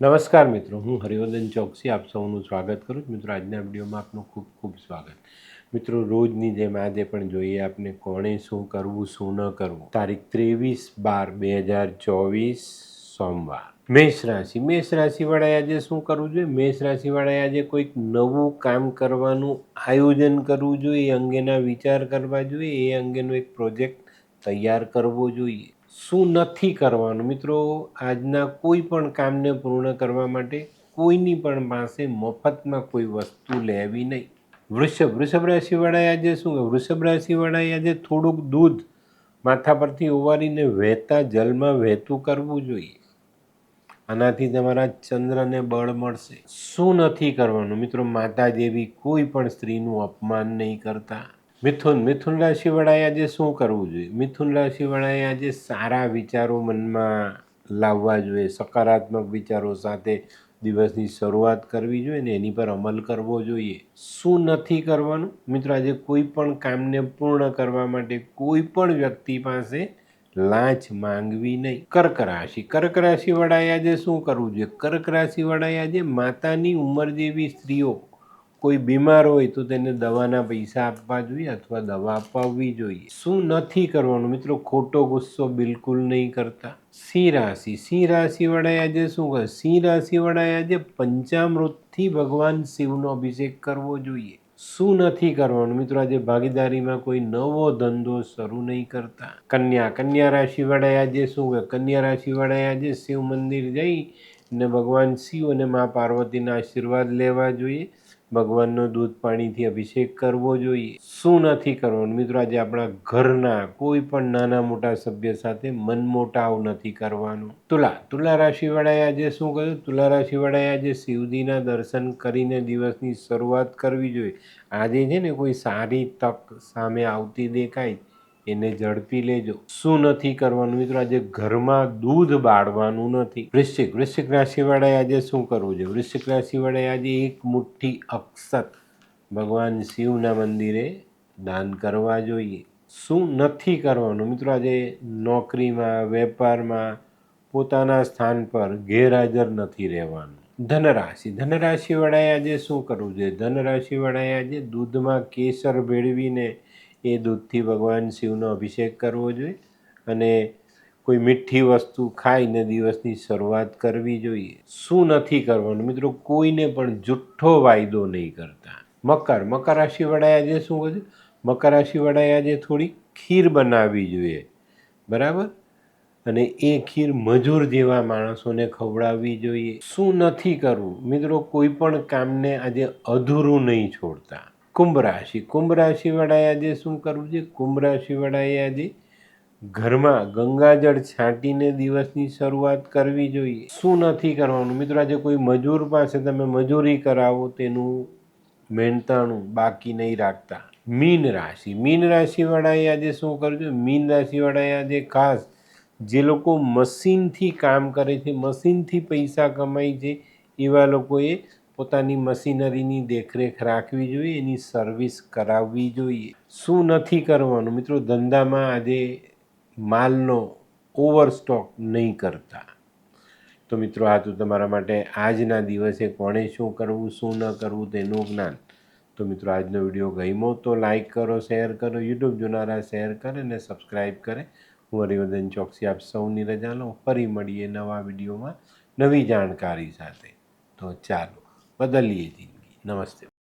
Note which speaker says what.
Speaker 1: નમસ્કાર મિત્રો, હું હરિવર્ધન ચોકસી આપ સૌનું સ્વાગત કરું છું. મિત્રો, આજના વિડીયોમાં આપનું ખૂબ ખૂબ સ્વાગત. મિત્રો, રોજની જેમ આજે પણ જોઈએ આપને કોણે શું કરવું, શું ન કરવું. તારીખ ત્રેવીસ બાર બે હજાર ચોવીસ સોમવાર. મેષ રાશિ. મેષ રાશિવાળાએ આજે શું કરવું જોઈએ? મેષ રાશિવાળાએ આજે કોઈક નવું કામ કરવાનું આયોજન કરવું જોઈએ. એ અંગેના વિચાર કરવા જોઈએ. એ અંગેનો એક પ્રોજેક્ટ તૈયાર કરવો જોઈએ. શું નથી કરવાનું? મિત્રો, આજના કોઈ પણ કામને પૂર્ણ કરવા માટે કોઈની પણ પાસે મફતમાં કોઈ વસ્તુ લેવી નહીં. વૃષભ વૃષભ રાશિવાળાએ આજે શું વૃષભ રાશિવાળાએ આજે થોડુંક દૂધ માથા પરથી ઓવારીને વહેતા જલમાં વહેતું કરવું જોઈએ. આનાથી તમારા ચંદ્રને બળ મળશે. શું નથી કરવાનું? મિત્રો માતા જેવી કોઈ પણ સ્ત્રીનું અપમાન નહીં કરતા. મિથુન મિથુન રાશિવાળાએ આજે શું કરવું જોઈએ? મિથુન રાશિવાળાએ આજે સારા વિચારો મનમાં લાવવા જોઈએ, સકારાત્મક વિચારો સાથે દિવસની શરૂઆત કરવી જોઈએ ને એની પર અમલ કરવો જોઈએ. શું નથી કરવાનું? મિત્રો, આજે કોઈ પણ કામને પૂર્ણ કરવા માટે કોઈ પણ વ્યક્તિ પાસે લાંચ માંગવી નહીં. કર્ક રાશિ, કર્ક રાશિવાળાએ આજે શું કરવું જોઈએ? કર્ક રાશિવાળાએ આજે માતાની ઉંમર જેવી સ્ત્રીઓ કોઈ બીમાર હોય તો તેને દવાના પૈસા આપવા જોઈએ અથવા દવા અપાવવી જોઈએ. શું નથી કરવાનું? મિત્રો, ખોટો ગુસ્સો બિલકુલ નહીં કરતા. સિંહ રાશિ. સિંહ રાશિવાળાએ આજે શું કરે સિંહ રાશિવાળાએ આજે પંચામૃતથી ભગવાન શિવનો અભિષેક કરવો જોઈએ. શું નથી કરવાનું? મિત્રો, આજે ભાગીદારીમાં કોઈ નવો ધંધો શરૂ નહીં કરતા. કન્યા. કન્યા રાશિવાળાએ આજે શું કહે કન્યા રાશિવાળાએ આજે શિવ મંદિર જઈ ને ભગવાન શિવ અને મા પાર્વતીના આશીર્વાદ લેવા જોઈએ. ભગવાનનો દૂધ પાણીથી અભિષેક કરવો જોઈએ. શું નથી કરવાનું? મિત્રો, આજે આપણા ઘરના કોઈ પણ નાના મોટા સભ્ય સાથે મનમોટાવ નથી કરવાનું. તુલા તુલા રાશિવાળાએ આજે શું કર્યું તુલા રાશિવાળાએ આજે શિવજીના દર્શન કરીને દિવસની શરૂઆત કરવી જોઈએ. આજે છે ને કોઈ સારી તક સામે આવતી દેખાય. એને ઝડપી લેજો. શું નથી કરવાનું મિત્રો? આજે ઘરમાં દૂધ બાળવાનું નથી. વૃશ્ચિક વૃશ્ચિક રાશિવાળાએ આજે શું કરવું જોઈએ? વૃશ્ચિક રાશિવાળાએ આજે એક મુઠ્ઠી અક્ષત. ભગવાન શિવના મંદિરે દાન કરવા જોઈએ. શું નથી કરવાનું મિત્રો? આજે નોકરીમાં, વેપારમાં, પોતાના સ્થાન પર ગેરહાજર નથી રહેવાનું. ધનરાશિ, ધનરાશિવાળાએ આજે શું કરવું જોઈએ? ધનરાશિવાળાએ આજે દૂધમાં કેસર ભેળવીને એ દૂધથી ભગવાન શિવનો અભિષેક કરવો જોઈએ અને કોઈ મીઠી વસ્તુ ખાઈને દિવસની શરૂઆત કરવી જોઈએ. શું નથી કરવાનું? મિત્રો, કોઈને પણ જુઠ્ઠો વાયદો નહીં કરતા. મકર મકર રાશિવાળાએ આજે શું કહ્યું મકર રાશિવાળાએ આજે થોડી ખીર બનાવવી જોઈએ. બરાબર? અને એ ખીર મજૂર જેવા માણસોને ખવડાવવી જોઈએ. શું નથી કરવું? મિત્રો, કોઈ પણ કામને આજે અધૂરું નહીં છોડતા. કુંભ રાશિ. કુંભ રાશિવાળાએ આજે શું કરવું છે? કુંભ રાશિવાળાએ આજે ઘરમાં ગંગાજળ છાંટીને દિવસની શરૂઆત કરવી જોઈએ. શું નથી કરવાનું? મિત્રો, આજે કોઈ મજૂર પાસે તમે મજૂરી કરાવો તેનું મહેનતાણું બાકી નહીં રાખતા. મીન રાશિ. મીન રાશિવાળાએ આજે શું કરવું જોઈએ મીન રાશિવાળાએ આજે ખાસ જે લોકો મશીનથી કામ કરે છે, મશીનથી પૈસા કમાય છે, એવા લોકોએ પોતાની મશીનરીની દેખરેખ રાખવી જોઈએ, એની સર્વિસ કરાવવી જોઈએ. શું નથી કરવાનું? મિત્રો, ધંધામાં આજે માલનો ઓવરસ્ટોક નહીં કરતા. તો મિત્રો, આ તો તમારા માટે આજના દિવસે કોણે શું કરવું, શું ન કરવું તેનું જ્ઞાન. તો મિત્રો, આજનો વીડિયો ગમ્યો તો લાઇક કરો, શેર કરો, યુટ્યુબ જોનારા શેર કરે અને સબસ્ક્રાઈબ કરે. હું હરિવર્ધન ચોકસી આપ સૌની રજા લો ફરી મળીએ નવા વિડીયોમાં નવી જાણકારી સાથે. તો ચાલો. બદલીએ જિંદગી નમસ્તે